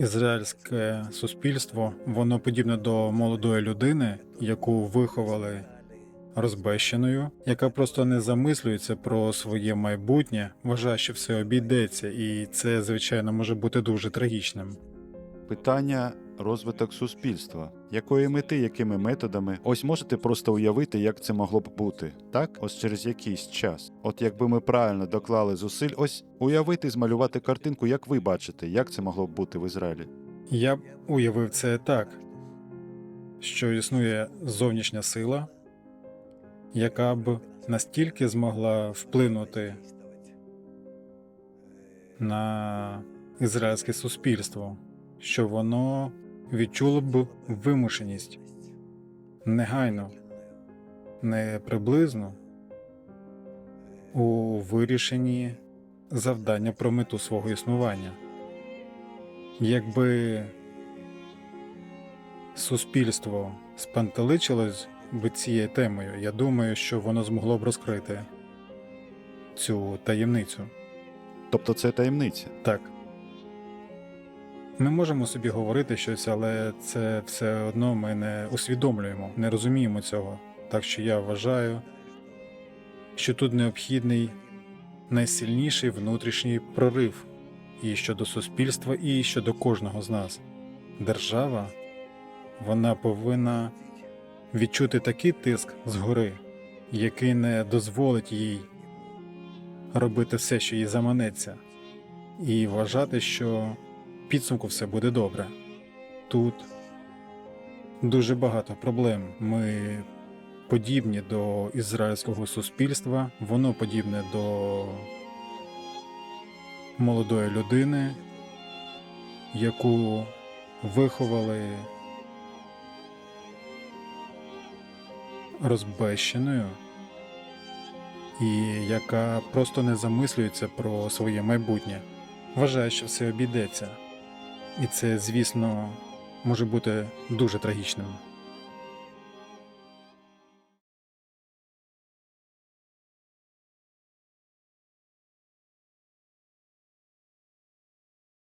Ізраїльське суспільство воно подібне до молодої людини, яку виховали розбещеною, яка просто не замислюється про своє майбутнє, вважає, що все обійдеться, і це, звичайно, може бути дуже трагічним. Питання розвиток суспільства. Якої мети, якими методами? Ось можете просто уявити, як це могло б бути, так? Ось через якийсь час. От якби ми правильно доклали зусиль, ось уявити, змалювати картинку, як ви бачите, як це могло б бути в Ізраїлі. Я б уявив це так, що існує зовнішня сила, яка б настільки змогла вплинути на ізраїльське суспільство, що воно відчуло б вимушеність негайно, не приблизно у вирішенні завдання про мету свого існування. Якби суспільство спантеличилось б цією темою, я думаю, що воно змогло б розкрити цю таємницю. Тобто це таємниця. Так. Ми можемо собі говорити щось, але це все одно ми не усвідомлюємо, не розуміємо цього. Так що я вважаю, що тут необхідний найсильніший внутрішній прорив і щодо суспільства, і щодо кожного з нас. Держава вона повинна відчути такий тиск згори, який не дозволить їй робити все, що їй заманеться, і вважати, що підсумку все буде добре. Тут дуже багато проблем. Ми подібні до ізраїльського суспільства, воно подібне до молодої людини, яку виховали розбещеною, і яка просто не замислюється про своє майбутнє, вважає, що все обійдеться. І це, звісно, може бути дуже трагічним.